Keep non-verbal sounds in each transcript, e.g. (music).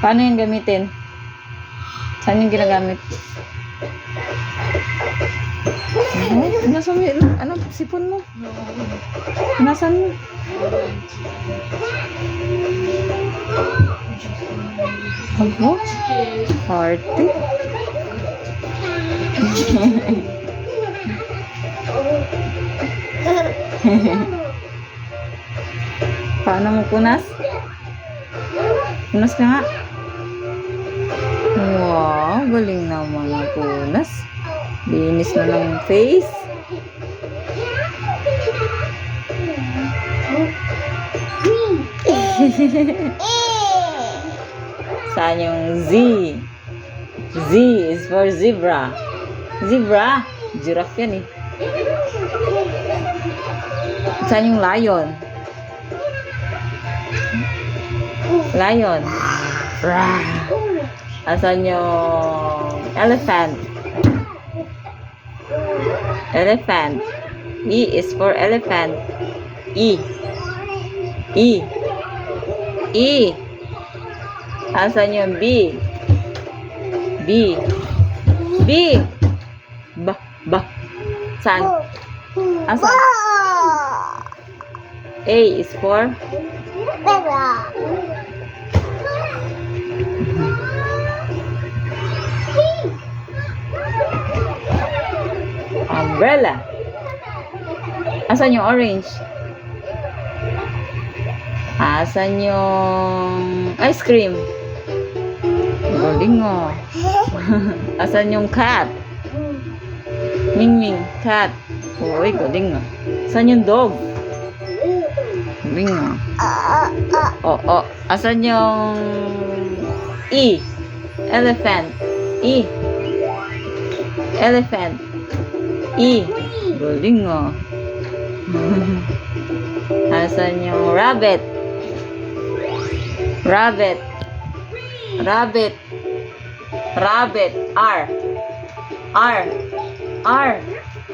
Paano yung gamitin? Saan yung ginagamit? Ano? Nasa yun? Ano? Sipon mo? Nasaan mo? Ano? Party? (laughs) Paano mo punas? Punas ka nga. Wow, galing naman ang punas. Linis na ng face. (laughs) Saan yung Z? Z is for zebra. Zebra? Giraffe yan eh. Saan yung lion? Lion. Rah. Asan yung elephant? Elephant. E is for elephant. E. E. E. Asan yung B? B. B. Ba. Ba. Saan? Asan? A is for umbrella. Asan yung orange? Asan yung ice cream? Galing mo. (laughs) Asan yung cat? Ming Ming, cat. Uy, galing nga. Asan yung dog? Galing nga. Oh, oh. Asan yung E? Elephant. E. Elephant. E. Galing nga. (laughs) Asan yung rabbit? Rabbit. Rabbit. Rabbit. R. R. R.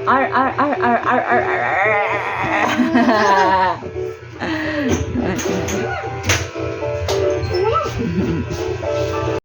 R, R, R, R, R, R, R, R. (laughs)